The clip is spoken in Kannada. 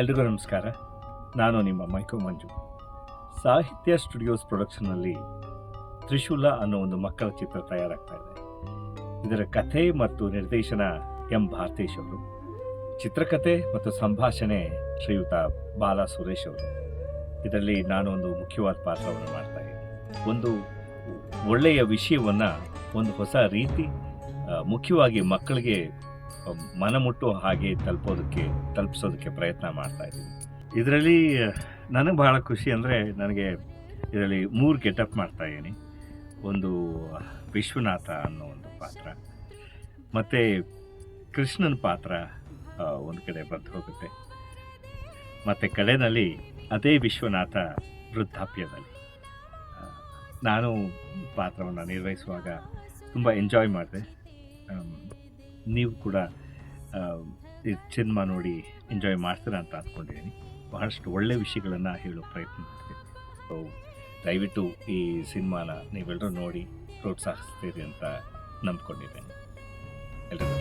ಎಲ್ರಿಗೂ ನಮಸ್ಕಾರ. ನಾನು ನಿಮ್ಮ ಮೈಕೋ ಮಂಜು. ಸಾಹಿತ್ಯ ಸ್ಟುಡಿಯೋಸ್ ಪ್ರೊಡಕ್ಷನ್ನಲ್ಲಿ ತ್ರಿಶೂಲ ಅನ್ನೋ ಒಂದು ಮಕ್ಕಳ ಚಿತ್ರ ತಯಾರಾಗ್ತಾ ಇದೆ. ಇದರ ಕಥೆ ಮತ್ತು ನಿರ್ದೇಶನ ಎಂ ಭಾರತೇಶ್ ಅವರು, ಚಿತ್ರಕಥೆ ಮತ್ತು ಸಂಭಾಷಣೆ ಶ್ರೀಯುತ ಬಾಲಾ ಸುರೇಶ್ ಅವರು. ಇದರಲ್ಲಿ ನಾನು ಒಂದು ಮುಖ್ಯವಾದ ಪಾತ್ರವನ್ನು ಮಾಡ್ತಾ ಒಂದು ಒಳ್ಳೆಯ ವಿಷಯವನ್ನು ಒಂದು ಹೊಸ ರೀತಿ ಮುಖ್ಯವಾಗಿ ಮಕ್ಕಳಿಗೆ ಮನಮುಟ್ಟುವ ಹಾಗೆ ತಲುಪೋದಕ್ಕೆ, ತಲುಪಿಸೋದಕ್ಕೆ ಪ್ರಯತ್ನ ಮಾಡ್ತಾ ಇದ್ದೀನಿ. ಇದರಲ್ಲಿ ನನಗೆ ಬಹಳ ಖುಷಿ ಅಂದರೆ ನನಗೆ ಇದರಲ್ಲಿ ಮೂರು ಗೆಟಪ್ ಮಾಡ್ತಾ ಇದ್ದೀನಿ. ಒಂದು ವಿಶ್ವನಾಥ ಅನ್ನೋ ಒಂದು ಪಾತ್ರ, ಮತ್ತು ಕೃಷ್ಣನ ಪಾತ್ರ ಒಂದು ಕಡೆ ಬಂದು ಹೋಗುತ್ತೆ. ಮತ್ತು ಕಡೆಯಲ್ಲಿ ಅದೇ ವಿಶ್ವನಾಥ ವೃದ್ಧಾಪ್ಯದಲ್ಲಿ. ನಾನು ಪಾತ್ರವನ್ನು ನಿರ್ವಹಿಸುವಾಗ ತುಂಬ ಎಂಜಾಯ್ ಮಾಡಿದೆ. ನೀವು ಕೂಡ ಈ ಸಿನಿಮಾ ನೋಡಿ ಎಂಜಾಯ್ ಮಾಡ್ತೀರಾ ಅಂತ ಅಂದ್ಕೊಂಡಿದ್ದೀನಿ ಬಹಳಷ್ಟು ಒಳ್ಳೆ ವಿಷಯಗಳನ್ನು ಹೇಳೋ ಪ್ರಯತ್ನ ಮಾಡ್ತೀನಿ. ಸೊ ದಯವಿಟ್ಟು ಈ ಸಿನಿಮಾನ ನೀವೆಲ್ಲರೂ ನೋಡಿ ಪ್ರೋತ್ಸಾಹಿಸ್ತೀರಿ ಅಂತ ನಂಬ್ಕೊಂಡಿದ್ದೇನೆ. ಎಲ್ಲರಿಗೂ